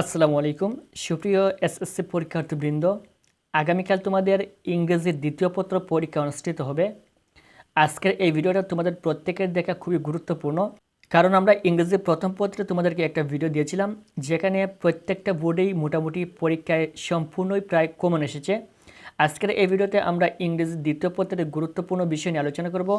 আসসালামু আলাইকুম। সুপ্রিয় এসএসসি পরীক্ষার্থীবৃন্দ, আগামীকাল তোমাদের ইংরেজির দ্বিতীয় পত্র পরীক্ষা অনুষ্ঠিত হবে। আজকের এই ভিডিওটা তোমাদের প্রত্যেকের দেখা খুবই গুরুত্বপূর্ণ, কারণ আমরা ইংরেজি প্রথম পত্রে তোমাদেরকে একটা ভিডিও দিয়েছিলাম, যেখানে প্রত্যেকটা বোর্ডেই মোটামুটি পরীক্ষায় সম্পূর্ণই প্রায় কমন এসেছে। আজকের এই ভিডিওতে আমরা ইংরেজি দ্বিতীয় পত্রের গুরুত্বপূর্ণ বিষয় নিয়ে আলোচনা করব।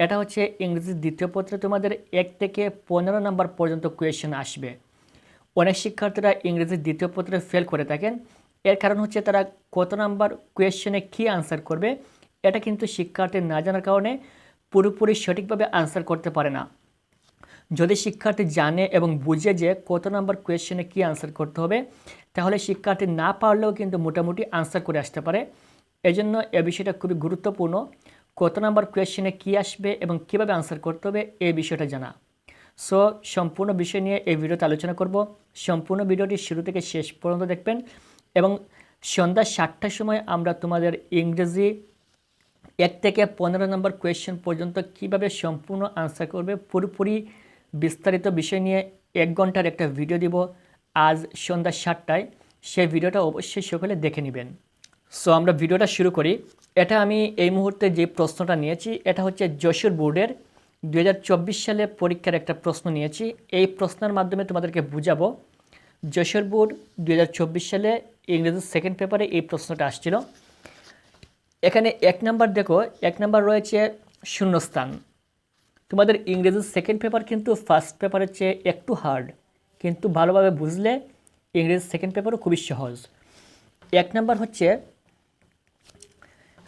এটা হচ্ছে ইংরেজি দ্বিতীয় পত্রে তোমাদের এক থেকে পনেরো নম্বর পর্যন্ত কোয়েশ্চেন আসবে। অনেক শিক্ষার্থীরা ইংরেজি দ্বিতীয় পত্রে ফেল করে থাকেন। এর কারণ হচ্ছে তারা কত নাম্বার কোয়েশ্চেনে কী আনসার করবে, এটা কিন্তু শিক্ষার্থী না জানার কারণে পুরোপুরি সঠিকভাবে আনসার করতে পারে না। যদি শিক্ষার্থী জানে এবং বুঝে যে কত নাম্বার কোয়েশ্চেনে কী আনসার করতে হবে, তাহলে শিক্ষার্থী না পারলেও কিন্তু মোটামুটি আনসার করে আসতে পারে। এজন্য এ বিষয়টা খুবই গুরুত্বপূর্ণ। কত নাম্বার কোয়েশ্চেনে কী আসবে এবং কীভাবে আনসার করতে হবে এই বিষয়টা জানা। সো সম্পূর্ণ বিষয় নিয়ে এই ভিডিওতে আলোচনা করব। সম্পূর্ণ ভিডিওটি শুরু থেকে শেষ পর্যন্ত দেখবেন এবং সন্ধ্যা সাতটার সময় আমরা তোমাদের ইংরেজি এক থেকে পনেরো নম্বর কোয়েশ্চেন পর্যন্ত কীভাবে সম্পূর্ণ আনসার করবে পুরোপুরি বিস্তারিত বিষয় নিয়ে এক ঘণ্টার একটা ভিডিও দিব আজ সন্ধ্যা সাতটায়। সেই ভিডিওটা অবশ্যই সকলে দেখে নেবেন। সো আমরা ভিডিওটা শুরু করি। এটা আমি এই মুহূর্তে যে প্রশ্নটা নিয়েছি, এটা হচ্ছে যশোর বোর্ডের দুই হাজার চব্বিশ সালে পরীক্ষার একটা প্রশ্ন নিয়েছি। এই প্রশ্নের মাধ্যমে তোমাদেরকে বুঝাবো যশোর বোর্ড দুই হাজার চব্বিশ সালে ইংরেজি সেকেন্ড পেপারে এই প্রশ্নটা আসছিল। এখানে এক নাম্বার দেখো, এক নাম্বার রয়েছে শূন্যস্থান। তোমাদের ইংরেজি সেকেন্ড পেপার কিন্তু ফার্স্ট পেপারের চেয়ে একটু হার্ড কিন্তু ভালোভাবে বুঝলে ইংরেজি সেকেন্ড পেপারও খুবই সহজ। এক নাম্বার হচ্ছে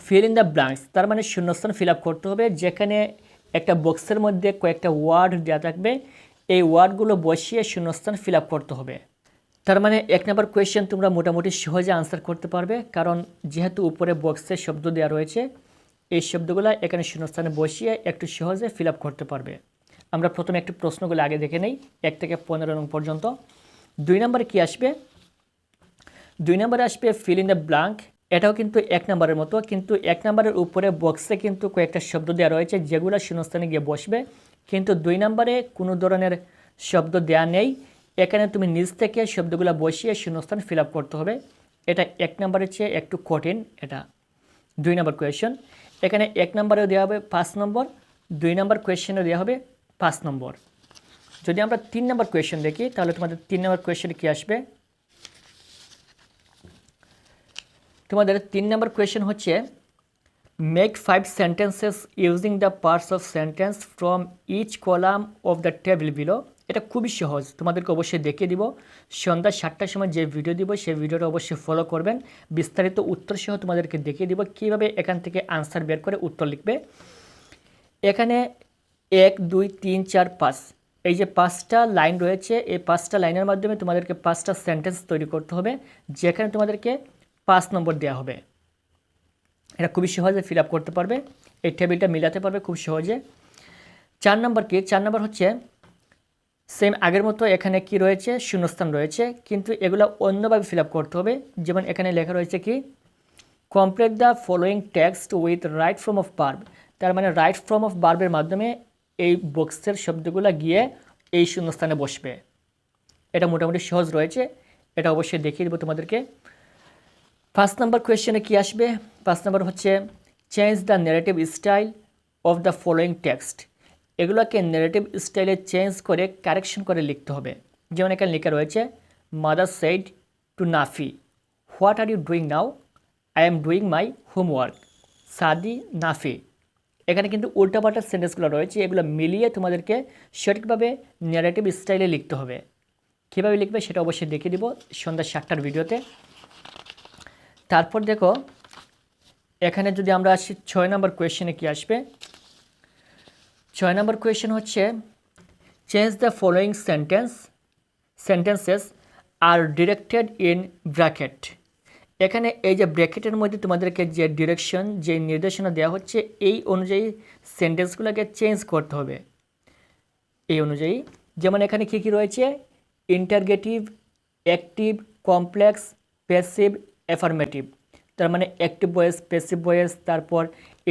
ফিল ইন দ্য ব্ল্যাঙ্কস তার মানে শূন্যস্থান ফিল আপ করতে হবে, যেখানে একটা বক্সের মধ্যে কয়েকটা ওয়ার্ড দেওয়া থাকবে। এই ওয়ার্ডগুলো বসিয়ে শূন্যস্থান ফিল করতে হবে। তার মানে এক নম্বর কোয়েশ্চেন তোমরা মোটামুটি সহজে আনসার করতে পারবে, কারণ যেহেতু উপরে বক্সে শব্দ দেওয়া রয়েছে, এই শব্দগুলো এখানে শূন্যস্থানে বসিয়ে একটু সহজে ফিল করতে পারবে। আমরা প্রথমে একটু প্রশ্নগুলো আগে দেখে নেই, এক থেকে পনেরো নং পর্যন্ত। দুই নম্বরে কি আসবে? দুই নম্বরে আসবে ফিল ইন দ্য ব্ল্যাঙ্ক এটাও কিন্তু এক নম্বরের মতো, কিন্তু এক নম্বরের উপরে বক্সে কিন্তু কয়েকটা শব্দ দেওয়া রয়েছে, যেগুলো শূন্যস্থানে গিয়ে বসবে। কিন্তু দুই নম্বরে কোনো ধরনের শব্দ দেওয়া নেই। এখানে তুমি নিজ থেকে শব্দগুলো বসিয়ে শূন্যস্থান ফিল করতে হবে। এটা এক নম্বরের চেয়ে একটু কঠিন এটা। দুই নম্বর কোয়েশ্চেন এখানে এক নম্বরেও দেওয়া হবে পাঁচ নম্বর, দুই নম্বর কোয়েশ্চেনও দেওয়া হবে পাঁচ নম্বর। যদি আমরা তিন নম্বর কোয়েশ্চেন দেখি, তাহলে তোমাদের তিন নম্বর কোয়েশ্চেনে কী আসবে? তোমাদের তিন নম্বর কোয়েশ্চেন হচ্ছে make five sentences using the parts of sentence from each column of the table below এটা খুবই সহজ, তোমাদেরকে অবশ্যই দেখিয়ে দিব। সন্ধ্যা সাতটার সময় যে ভিডিও দিব, সেই ভিডিওটা অবশ্যই ফলো করবেন। বিস্তারিত উত্তর সহ তোমাদেরকে দেখিয়ে দিব, কীভাবে এখান থেকে আনসার বের করে উত্তর লিখবে। এখানে এক, দুই, তিন, চার, পাঁচ। এই যে পাঁচটা লাইন রয়েছে, এই পাঁচটা লাইনের মাধ্যমে তোমাদেরকে পাঁচটা সেন্টেন্স তৈরি করতে হবে। যেখানে তোমাদেরকে পাঁচ নম্বর দেওয়া হবে। এটা খুবই সহজে ফিল করতে পারবে। এই টেবিলটা মিলাতে পারবে খুব সহজে। চার নম্বর কি? চার নম্বর হচ্ছে সেম আগের মতো এখানে কি রয়েছে? শূন্যস্থান রয়েছে। কিন্তু এগুলো অন্যভাবে ফিল করতে হবে। যেমন এখানে লেখা রয়েছে কি? Complete the following text with right form of verb তার মানে রাইট ফর্ম অফ বার্বের মাধ্যমে এই বক্সের শব্দগুলো গিয়ে এই শূন্যস্থানে বসবে। এটা মোটামুটি সহজ রয়েছে। এটা অবশ্যই দেখিয়ে দেবো তোমাদেরকে। পাঁচ নাম্বার কোয়েশ্চেনে কী আসবে? পাঁচ নাম্বার হচ্ছে change the negative style of the following text এগুলোকে নেগেটিভ স্টাইলে চেঞ্জ করে কারেকশন করে লিখতে হবে। যেমন এখানে লেখা রয়েছে mother said to Nafi what are you doing now I am doing my homework Sadi, Nafi. এখানে কিন্তু উল্টাপাল্টা সেন্টেন্সগুলো রয়েছে, এগুলো মিলিয়ে তোমাদেরকে সঠিকভাবে নেগেটিভ স্টাইলে লিখতে হবে। কীভাবে লিখবে সেটা অবশ্যই দেখিয়ে দিব সন্ধ্যা সাতটার ভিডিওতে তারপর দেখো, এখানে যদি আমরা আসি, ছয় নম্বর কোয়েশ্চেনে কি আসবে? ছয় নম্বর কোয়েশ্চেন হচ্ছে change the following sentence sentences are directed in bracket এখানে এই যে ব্র্যাকেটের মধ্যে তোমাদেরকে যে ডিরেকশন যে নির্দেশনা দেওয়া হচ্ছে, এই অনুযায়ী সেন্টেন্সগুলোকে চেঞ্জ করতে হবে। এই অনুযায়ী, যেমন এখানে কী কী রয়েছে? Interrogative active complex passive affirmative তার মানে অ্যাক্টিভ ভয়েস প্যাসিভ ভয়েস তারপর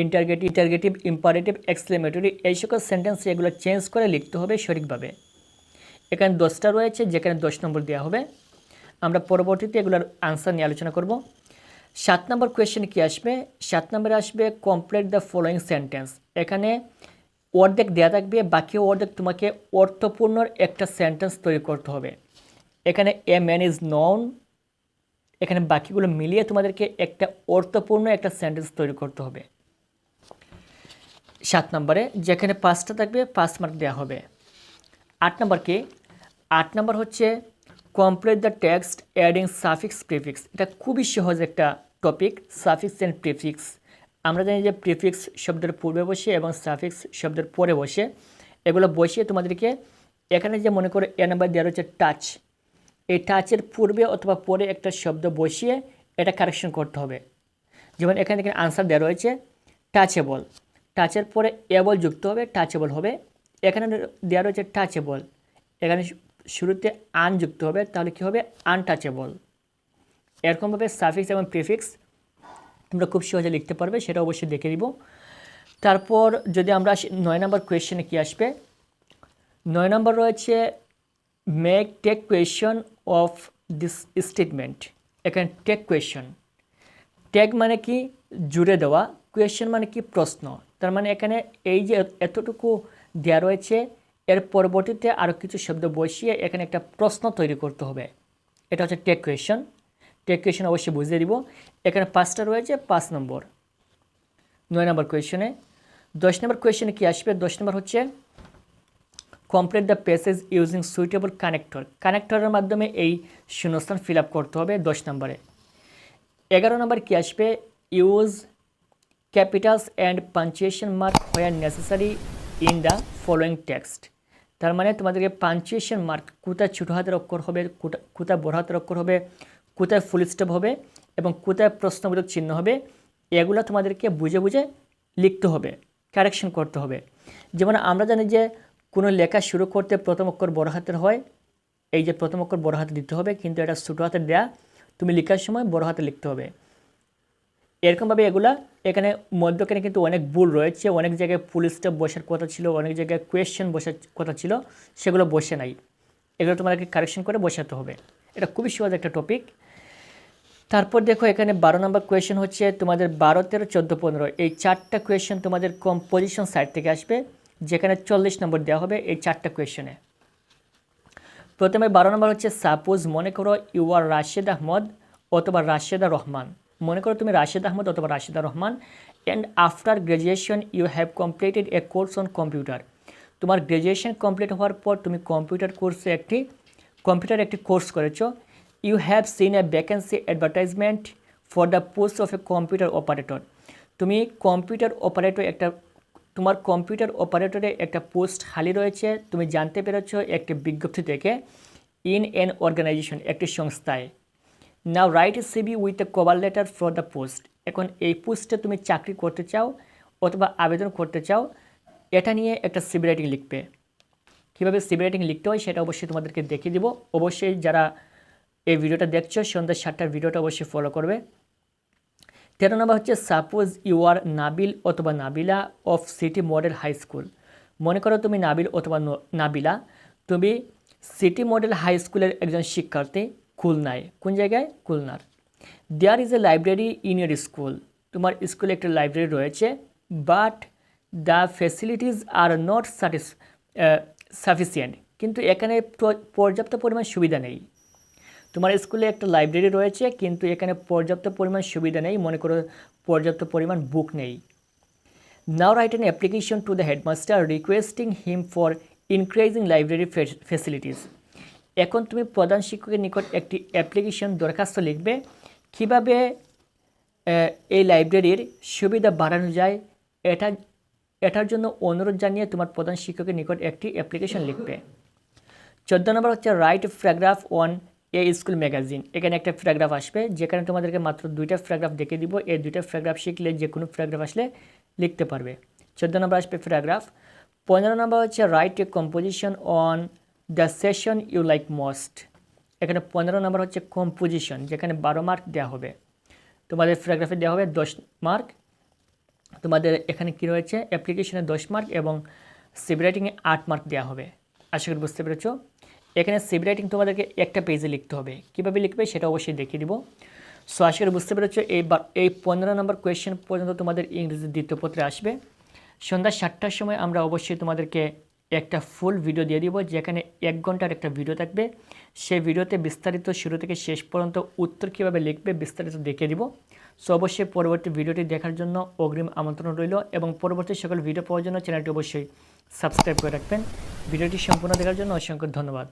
ইন্টারগেটিভ ইন্টারগেটিভ ইম্পারেটিভ এক্সক্লেমেটরি এই সকল সেন্টেন্স এগুলো চেঞ্জ করে লিখতে হবে সঠিকভাবে। এখানে দশটা রয়েছে, যেখানে দশ নম্বর দেওয়া হবে। আমরা পরবর্তীতে এগুলোর আনসার নিয়ে আলোচনা করব। সাত নম্বর কোয়েশ্চেন কি আসবে? সাত নম্বরে আসবে কমপ্লিট দ্য ফলোয়িং সেন্টেন্স এখানে অর্ধেক দেওয়া থাকবে, বাকি অর্ধেক তোমাকে অর্থপূর্ণ একটা সেন্টেন্স তৈরি করতে হবে। এখানে এ ম্যান ইজ নন এখানে বাকিগুলো মিলিয়ে তোমাদেরকে একটা অর্থপূর্ণ একটা সেন্টেন্স তৈরি করতে হবে। সাত নম্বরে, যেখানে পাঁচটা থাকবে পাঁচ মার্ক দেওয়া হবে। আট নম্বর কি আট নম্বর হচ্ছে complete the text adding suffix prefix এটা খুবই সহজ একটা টপিক সাফিক্স অ্যান্ড প্রিফিক্স আমরা জানি যে প্রিফিক্স শব্দের পূর্বে বসে এবং সাফিক্স শব্দের পরে বসে। এগুলো বসিয়ে তোমাদেরকে এখানে যে মনে করো এ নাম্বার দেওয়া রয়েছে টাচ এই টাচের পূর্বে অথবা পরে একটা শব্দ বসিয়ে এটা কারেকশন করতে হবে। যেমন এখানে থেকে আনসার দেওয়া রয়েছে টাচেবল টাচের পরে এবল যুক্ত হবে টাচেবল হবে। এখানে দেওয়া রয়েছে টাচেবল এখানে শুরুতে আন যুক্ত হবে, তাহলে কী হবে? আনটাচেবল এরকমভাবে সাফিক্স এবং প্রিফিক্স তোমরা খুব সহজে লিখতে পারবে, সেটা অবশ্যই দেখে দিব তারপর যদি আমরা নয় নম্বর কোয়েশ্চেনে কী আসবে? নয় নম্বর রয়েছে make tag question of this statement এখানে টেক কোয়েশন ট্যাগ মানে কি? জুড়ে দেওয়া। কোয়েশ্চেন মানে কি? প্রশ্ন। তার মানে এখানে এই যে এতটুকু দেওয়া রয়েছে, এর পরবর্তীতে আরও কিছু শব্দ বসিয়ে এখানে একটা প্রশ্ন তৈরি করতে হবে। এটা হচ্ছে টেক কোয়েশন টেক কোয়েশন অবশ্যই বুঝিয়ে দিব। এখানে পাঁচটা রয়েছে, পাঁচ নম্বর। নয় নম্বর কোয়েশনে দশ নম্বর কোয়েশনে কি আসবে? দশ নম্বর হচ্ছে complete the passage using suitable connector কানেক্টরের মাধ্যমে এই শূন্যস্থান ফিল করতে হবে দশ নম্বরে। এগারো নম্বর কি আসবে? Use capitals and punctuation mark where necessary in the following text তার মানে তোমাদেরকে পাঞ্চুয়েশন মার্ক কোথায় ছোটো হাতের অক্ষর হবে কোথায় বড় হাতের অক্ষর হবে, কোথায় ফুল স্টপ হবে এবং কোথায় প্রশ্নবোধক চিহ্ন হবে, এগুলো তোমাদেরকে বুঝে বুঝে লিখতে হবে কারেকশন করতে হবে। যেমন আমরা জানি যে কোনো লেখা শুরু করতে প্রথম অক্ষর বড় হাতের হয়, এই যে প্রথম অক্ষর বড় হাতে দিতে হবে, কিন্তু এটা ছোটো হাতে দেয়া, তুমি লেখার সময় বড় হাতে লিখতে হবে। এরকমভাবে এগুলা, এখানে মধ্যখানে কিন্তু অনেক ভুল রয়েছে, অনেক জায়গায় স্টপ বসার কথা ছিল, অনেক জায়গায় কোয়েশ্চেন বসার কথা ছিল, সেগুলো বসে নাই। এগুলো তোমাদেরকে কারেকশন করে বসাতে হবে। এটা খুবই সহজ একটা টপিক তারপর দেখো, এখানে বারো নম্বর কোয়েশ্চেন হচ্ছে তোমাদের বারো, তেরো, চোদ্দ, পনেরো, এই চারটা কোয়েশ্চেন তোমাদের কম্পোজিশন সাইড থেকে আসবে। যেখানে চল্লিশ নম্বর দেওয়া হবে এই চারটা কোয়েশ্চেনে প্রথমে বারো নম্বর হচ্ছে সাপোজ মনে করো ইউ আর রাশেদ আহমদ অথবা রাশেদা রহমান মনে করো তুমি রাশেদ আহমদ অথবা Rasheda Rahman and after graduation you have completed a course on computer তোমার গ্র্যাজুয়েশন কমপ্লিট হওয়ার পর তুমি কম্পিউটার কোর্সে একটি কম্পিউটার একটি কোর্স করেছ। You have seen a vacancy advertisement for the post of a computer operator তুমি কম্পিউটার অপারেটর একটা তোমার কম্পিউটার অপারেটরে একটা পোস্ট খালি রয়েছে, তুমি জানতে পেরেছ একটি বিজ্ঞপ্তি থেকে ইন এন অর্গানাইজেশন একটি সংস্থায়। Now write CV with a cover letter for the post এখন এই পোস্টে তুমি চাকরি করতে চাও অথবা আবেদন করতে চাও, এটা নিয়ে একটা সিবি রাইটিং লিখবে। কীভাবে সিবি রাইটিং লিখতে হয় সেটা অবশ্যই তোমাদেরকে দেখিয়ে দিব। অবশ্যই যারা এই ভিডিওটা দেখছ, সন্ধ্যা সাতটার ভিডিওটা অবশ্যই ফলো করবে। তেরো নম্বর হচ্ছে সাপোজ ইউ আর নাবিল অথবা Nabila of city model high school মনে করো তুমি নাবিল অথবা নাবিলা তুমি সিটি মডেল হাই স্কুলের একজন শিক্ষার্থী খুলনায়। কোন জায়গায়? খুলনার। There is a library in your school তোমার স্কুলে একটা লাইব্রেরি রয়েছে but the facilities are not satis sufficient কিন্তু এখানে পর্যাপ্ত পরিমাণ সুবিধা নেই। তোমার স্কুলে একটা লাইব্রেরি রয়েছে, কিন্তু এখানে পর্যাপ্ত পরিমাণ সুবিধা নেই, মনে করো পর্যাপ্ত পরিমাণ বুক নেই। Now write an application to the headmaster requesting him for increasing library facilities এখন তুমি প্রধান শিক্ষকের নিকট একটি অ্যাপ্লিকেশন দরখাস্ত লিখবে, কীভাবে এই লাইব্রেরির সুবিধা বাড়ানো যায়, এটা, এটার জন্য অনুরোধ জানিয়ে তোমার প্রধান শিক্ষকের নিকট একটি অ্যাপ্লিকেশন লিখবে। চোদ্দ নম্বর হচ্ছে write paragraph on a school magazine. এখানে একটা প্যারাগ্রাফ আসবে। যেখানে তোমাদেরকে মাত্র দুইটা প্যারাগ্রাফ দেখে দিব। এই দুইটা প্যারাগ্রাফ শিখলে যে কোনো প্যারাগ্রাফ আসলে লিখতে পারবে। চোদ্দ নম্বর আসবে প্যারাগ্রাফ পনেরো নম্বর হচ্ছে write a composition on the session you like most এখানে পনেরো নম্বর হচ্ছে কম্পোজিশন যেখানে বারো মার্ক দেওয়া হবে। তোমাদের প্যারাগ্রাফে দেওয়া হবে দশ মার্ক তোমাদের এখানে কি রয়েছে? অ্যাপ্লিকেশনে দশ মার্ক এবং সিবি রাইটিংয়ে আট মার্ক দেওয়া হবে। আশা করি বুঝতে পেরেছ। এখানে সিভি রাইটিং তোমাদেরকে একটা পেজে লিখতে হবে। কীভাবে লিখবে সেটা অবশ্যই দেখিয়ে দিব। সো আশা করি বুঝতে পেরেছ এই এই পনেরো নম্বর কোয়েশ্চেন পর্যন্ত তোমাদের ইংরেজি দ্বিতীয় পত্রে আসবে। সন্ধ্যা সাতটার সময় আমরা অবশ্যই তোমাদেরকে একটা ফুল ভিডিও দিয়ে দিব, যেখানে এক ঘণ্টার একটা ভিডিও থাকবে। সেই ভিডিওতে বিস্তারিত শুরু থেকে শেষ পর্যন্ত উত্তর কীভাবে লিখবে বিস্তারিত দেখিয়ে দিব। সো অবশ্যই পরবর্তী ভিডিওটি দেখার জন্য অগ্রিম আমন্ত্রণ রইল এবং পরবর্তী সকল ভিডিও পাওয়ার জন্য চ্যানেলটি অবশ্যই সাবস্ক্রাইব করে রাখবেন। ভিডিওটি সম্পূর্ণ দেখার জন্য অসংখ্য ধন্যবাদ।